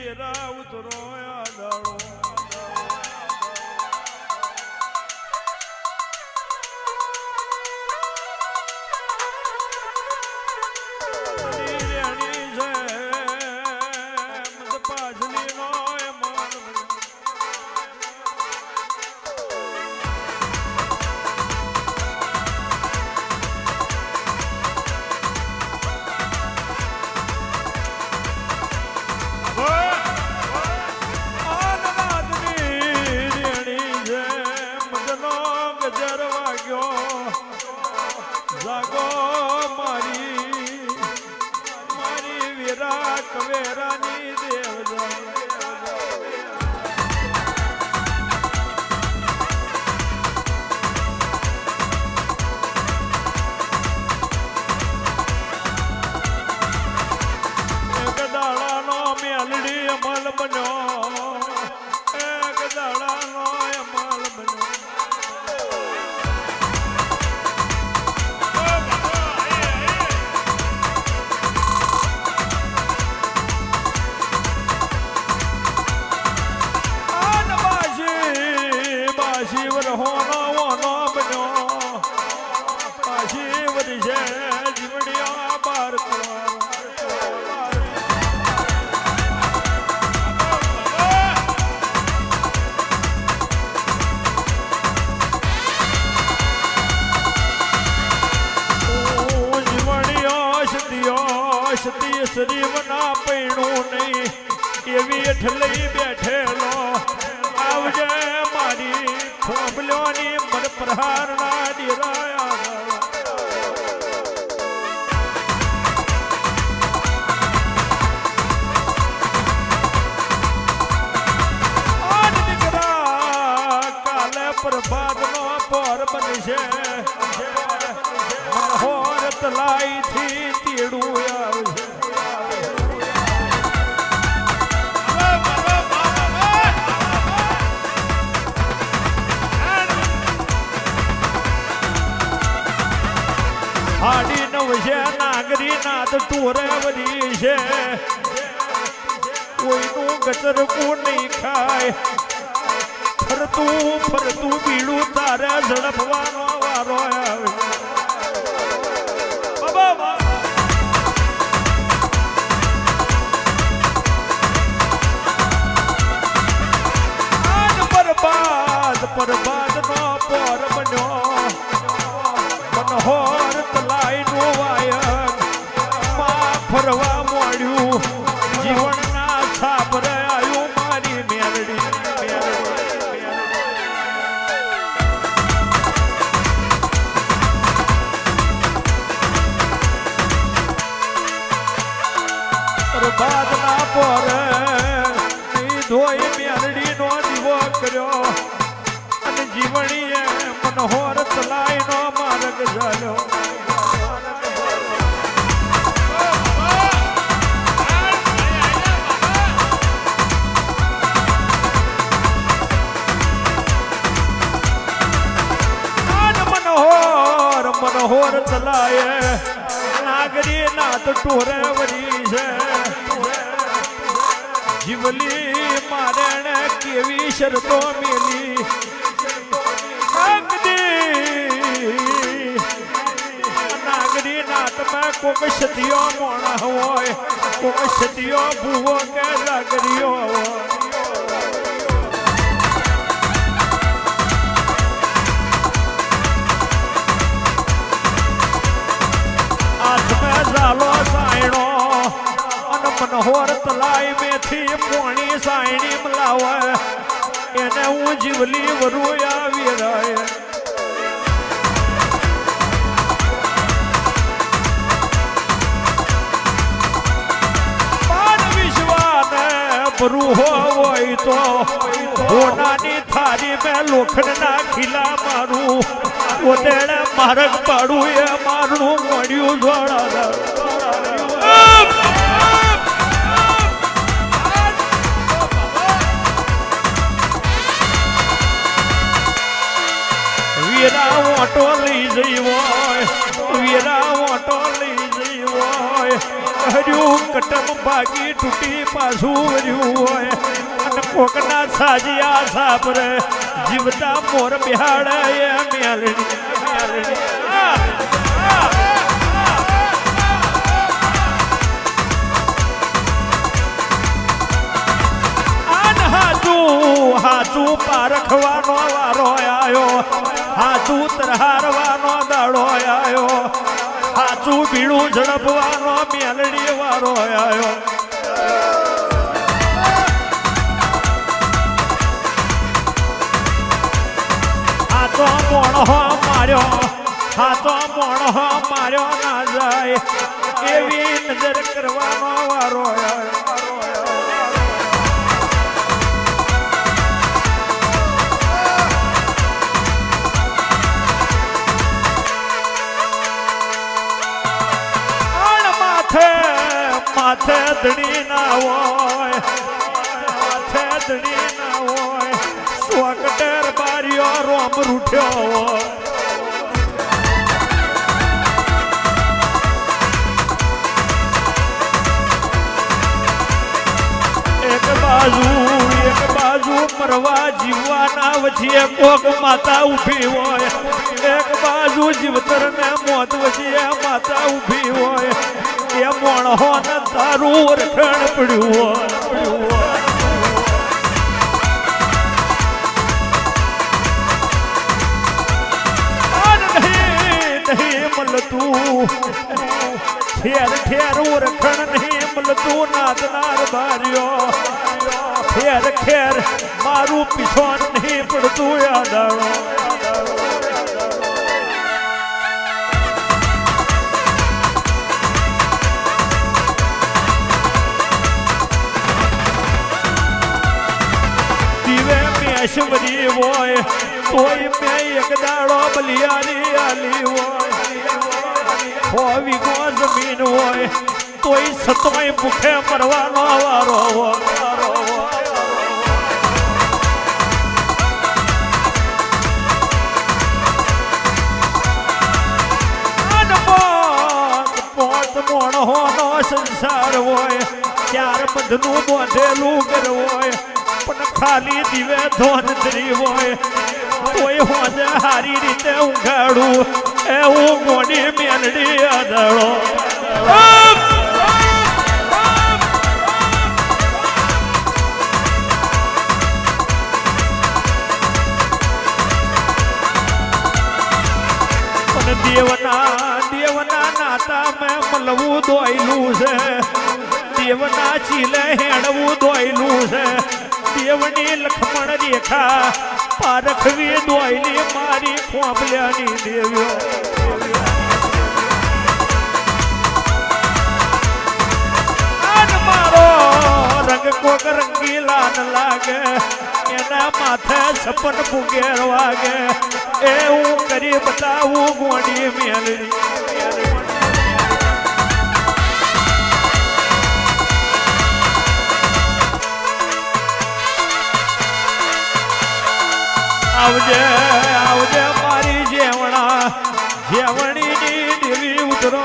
ડેરા ઉતરો આ સતિયો સતી શરીરના પૈણું નહીં. એવી ઠલઈ બેઠેલો. આવજે મારી ખોબલ્યોની મન પ્રહારના ડીરાયા પ્રભાત નો પર બનશે. મનોહર તલાઈથી નાગરી નાદ ટોરે વરી છે. કોઈનું ગચરકું નહીં ખાય. ફરતું ફરતું બીડું તારે ઝડપવાનો વારો આવે. બાબા. મનોહર તલાય નાગરી નાથ ટોરે વરી છે. જીવલી મારણ કેવી શરતો મેલી. નાથમાં કોક સદીઓ મોણા હોય કોક સદીઓ ભૂવો કે લાગરીઓ હોય. મનોહર તલાઈ મેથી પોણી સાયણી મલાવે એને હું જીવલી વરુ આવી ભરું હોય તો હોનાની થારી મેં લોખંડના ખીલા મારું. ઓટેડે મારક પાડું એ મારું મળ્યું જોડા વીરા ઓટો લઈ જઈ હોય, વીરા હર્યું, કટમ ભાગી તૂટી પાછું હર્યું હોય. અને કોકના સાજિયા સાપરે જીવતા મોર બિહાડે એ મેલડી હાચું પારખવાનો વારો આવ્યો હાચું તરહારવાનો દાડો આયો. હાચું બીડું ઝડપવાનો મેલડી વારો આયો. આ તો મોણો માર્યો, આ તો મોણો માર્યો ના જાય. એવી નજર કરવાનો વારો આયો. માથે ધડી ના હોય માથે ધડી ના હોય સ્વકટેર બારીઓ રોમ રૂઠ્યો હોય. એક બાજુ એક બાજુ મરવા જીવવાના વચ્ચે કોક માતા ઊભી હોય. એક બાજુ જીવતર ને મોત વચ્ચે માતા ઊભી હોય. એ મોણહો ને તારું ઓરખણ પડ્યું મળતું. ઠેર ઠેર ઓળખણ નહીં મળતું નાદનાર બાર્યો. ખેર ખેર મારું પીછો નહીં પડતું યાદાળો મેશવરી હોય તોય મેં એક દાડો બલિયારી આલી હોય. હોવી ગો જમીન હોય, તોય સતોય ભૂખે મરવાનો વારો હોય. પોત મોણહોનો સંસાર હોય, ચાર બધનું બોધેલું કરવું હોય. પણ ખાલી દીવે ધોનધરી હોય. કોઈ હોજે હારી રીતે ઊંઘાડું. એ હું ગોડી મેલડી આદળો. દેવની લખમણ રેખા પારખવી દોયલી મારી ખોંભલ્યાની દેવ્યો રંગ કોક રંગીલા ન લાગે, એના માથે સપન ફુગેર વાગે. એ હું કરી બતાવું ગોડી મેલડી. આવજે આવજે મારી જેવણા. જેવણીની દેવી ઉતરો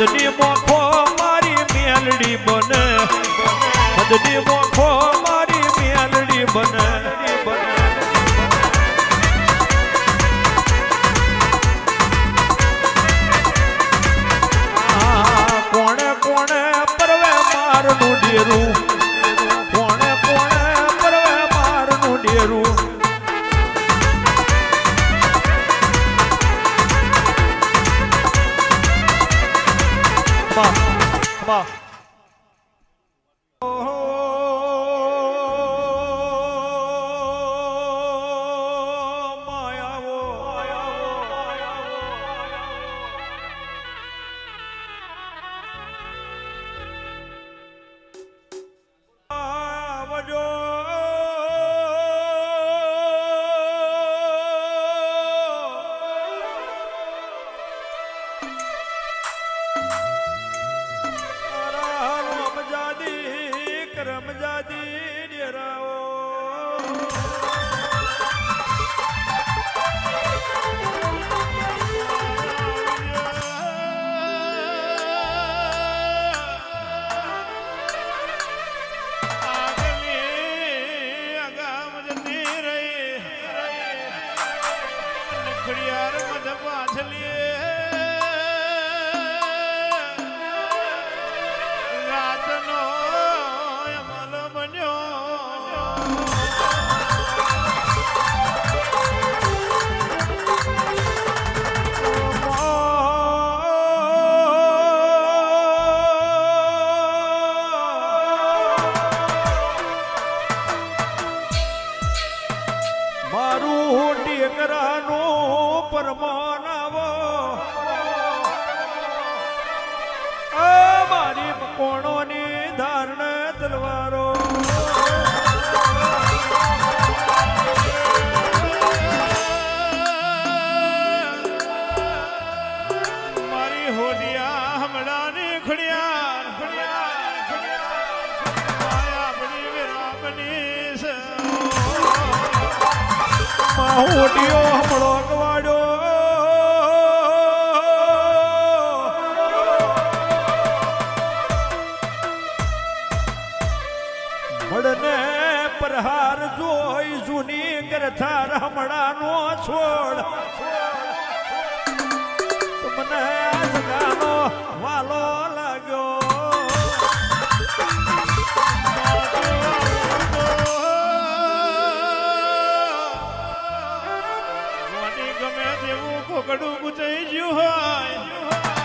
મદની મોખો મારી મેલડી બને. મદની મોખો મારી મેલડી બને. આ Señor. કરતા રમડાનો છોડ. તમને આજગાનો વાલો લાગ્યો. ગમે તેવું કોકડું ગુચાઈ ગયું હોય.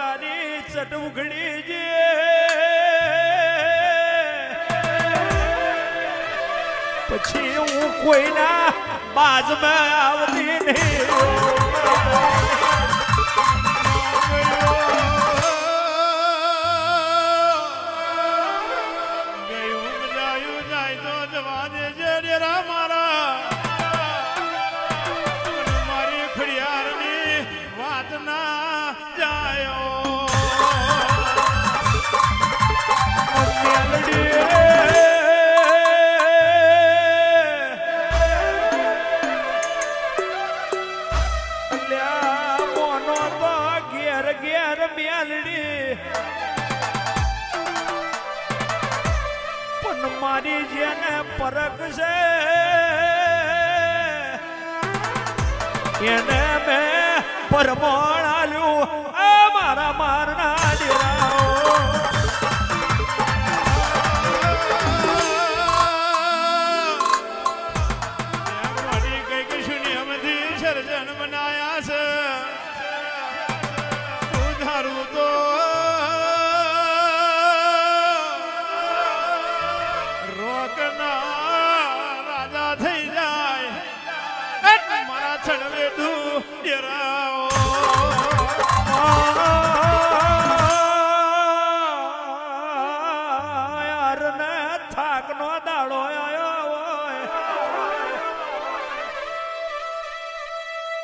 તારી ચટ જે. પછી હું કોઈના બાજમાં આવતી નહીં. મારી જેને પરખ છે એને મેં પરમણ આલ્યું આ મારા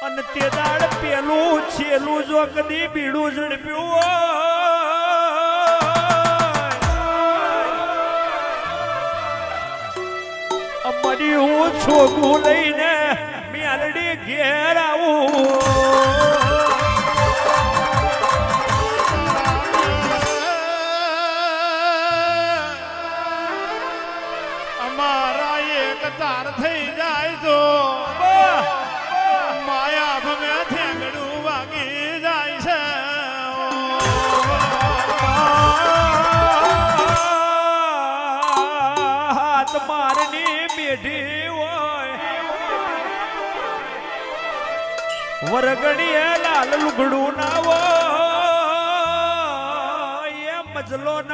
અને તે દાડ પેલું છેલું જો કદી બીડું ઝડપ્યું અમારી હું છોકું લઈને મેલડી ઘેર આવું. અમારા એક તાર થઈ મારની પેઢી હોય. વરગડીએ લાલ લુગડું ના હોય. એ મજલો ન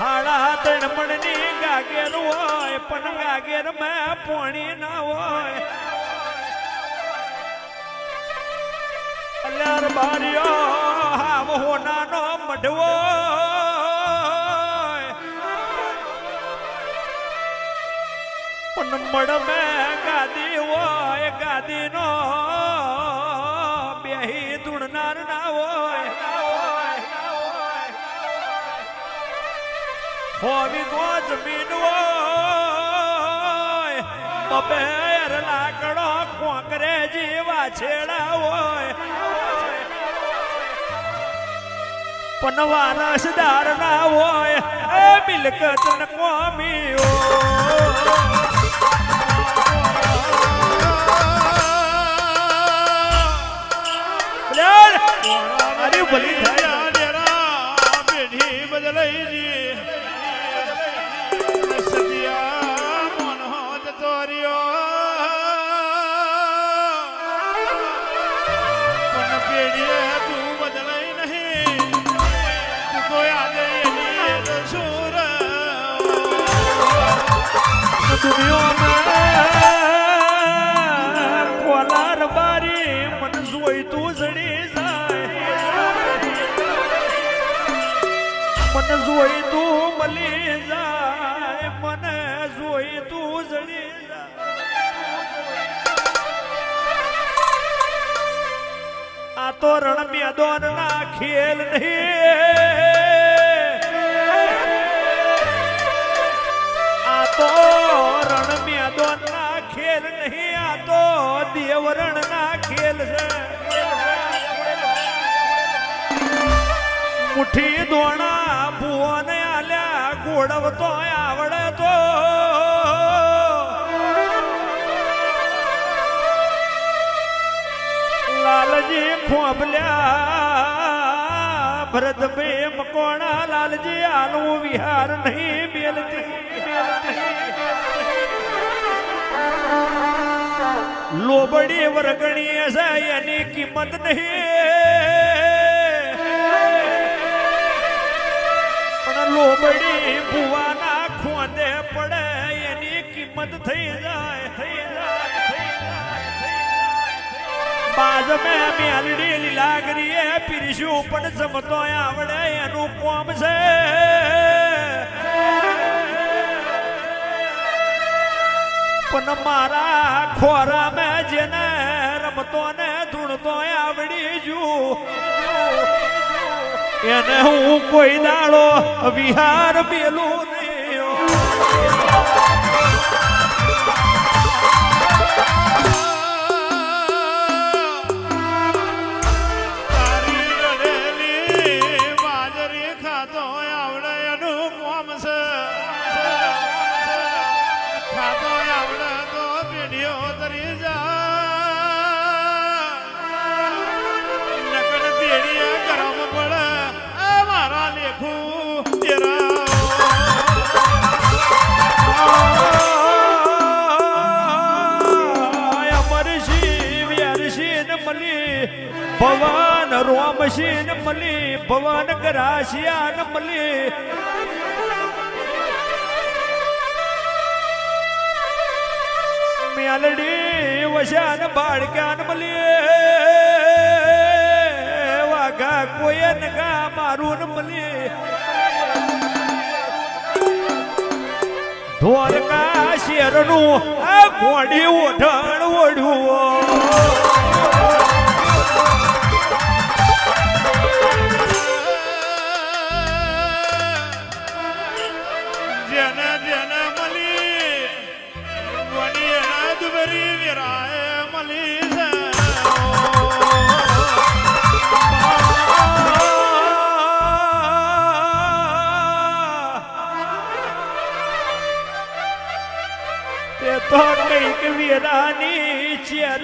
હાડા ત્રણ ગાગેર હોય, પણ ગાગેરમાં પોણી ના હોય. અલ્યાર બારીઓ હાવ હોનાનો મઢવો પણ મડ મે ગાદી હોય ગાદીનો બેહી ધૂણનાર ના હોય હોવી તો જમીન હોય બબેર લાકડો કોંકરે જેવા છેડા હોય. પણ વારસદાર ના હોય એ મિલકત કોમી અરે ભલી થયા. બદલાઈ દુનિયામાં કોલાર બારી મન જોઈ જડી જાય મન જોઈ તું મળી જાય મને આ તો રણ મેદાન ના ખેલ નહીં. દેવરણ ના ખેલ મુઠ્ઠી દોણા ભુવન આલ્યા ગોળવતો આવડે તો. લાલજી ખોબલ્યા ભરત બે મકોણા લાલજી આનું વિહાર નહીં મેલતી. લોબડી વરગણી છે એની કિંમત નહીં. પણ લોબડી ભુવાના ખોંદે પડે એની કિંમત થઈ જાય થઈ જાય થઈ જાય, બાજ મેં મેલડી લીલાગરીએ પીરશું પણ જમતો આવડે એનું કોમ છે. પણ મારા ખોરા મેં જેને રમતો ને ધૂણતો આવડી જું એને હું કોઈ દાડો વિહાર મેલું ભવન રોમસિંહ મળી ભવાન ગરાસિયાન મળી મ્યાલડી વશાન બાળક્યાન મલી. વાઘા કોયન ગા મારું મળી ધોરકા શેરનું આ ઘોડી ઓઢણ ઓઢું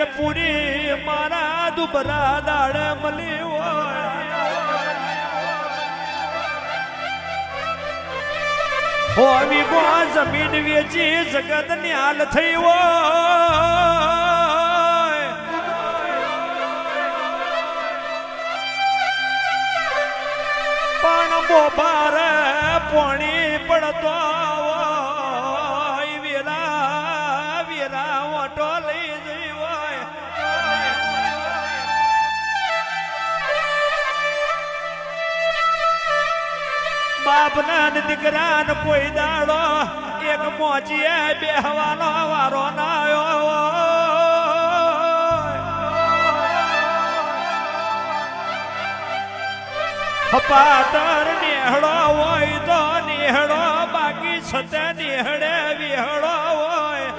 પૂરી મારા દુબરા દાડ મળી હોય. હોવી ગો જમીન વેચી જગત ન્યાલ થઈ હોય. પણ બોબાર પોણી પડતો બાપના દીકરાને કોઈ દાડો એક મોચીએ બેહવાનો વારો નાયો. પાતર નેહળો હોય તો નેહળો, બાકી છતે નિહળે વિહળો હોય.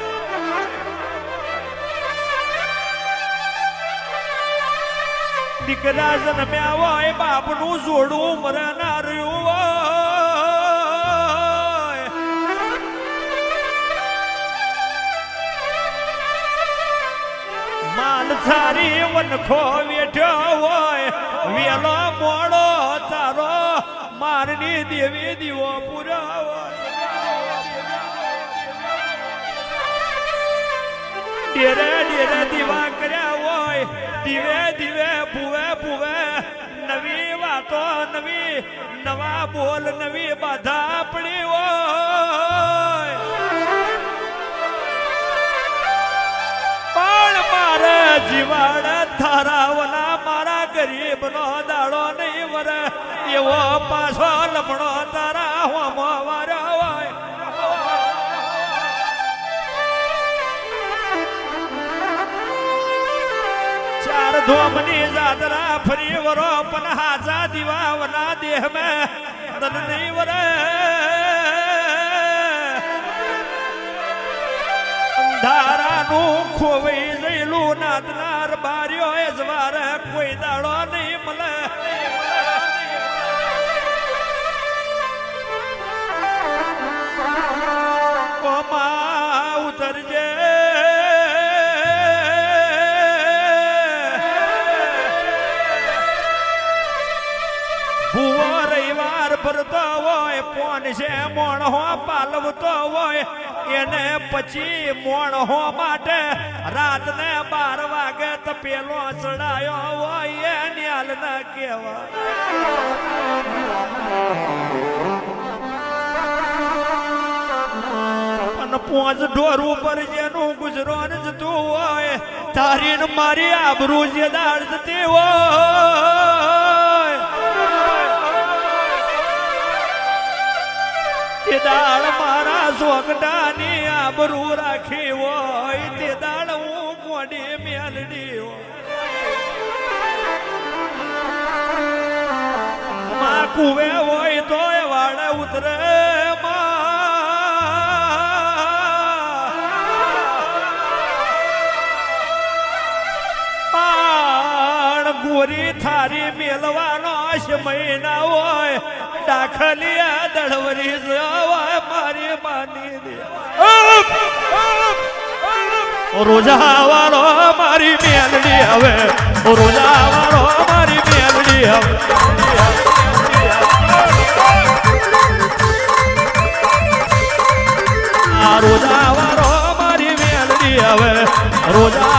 દીકરા જન્મ્યા હોય બાપનું જોડું મરનાર્યું થારી વનખો વેઠ્યો હોય. વેલો મોડો તારો, મારની દેવી દીવો પુરાવો ડેરે ડેરે દીવા કર્યા હોય. દીવે દીવે, ભૂવે ભૂવે. નવી વાતો નવી, નવા બોલ નવી બાધા પડી હોય. જીવાડ ધારાવલા મારા ગરીબ નો દાડો નહીં વર. એવો પાછો લપણો તારા હોમો વાર્યો હોય. ચાર ધોમની જાદરા ફરી વરો, પણ હાજા દીવાવના દેહ મેં નહીં વરે. અંધારાનું ખોવાઈ જયેલું નાદનાર બાર્યો એ જવાર કોઈ દાડો નહીં મળે. ઉતરજે. મોણ હો પાલવતો હોય. એને પછી મોણહો માટે રાતને બાર વાગે તો પેલો ચડાયો હોય એ ના અને પોંચ ઢોર ઉપર જેનું ગુજરાન જતું હોય તારી મારી આબરૂ જે દાળ જતી હોય. દાળ સોગડાની આબરૂ રાખી હોય તે દાળ હું મોડી મેલડી હોય? માં કુવે હોય તોય વાડે ઉતરે ગોરી થારી મેલવાનો આશ મહિના હોય. દાખલિયા દળવરી જવાય મારી માની દે રોજા વાળો મારી મેલડી હવે. રોજા વાળો મારી મેલડી હવે. આ રોજા વાળો મારી મેલડી હવે. રોજા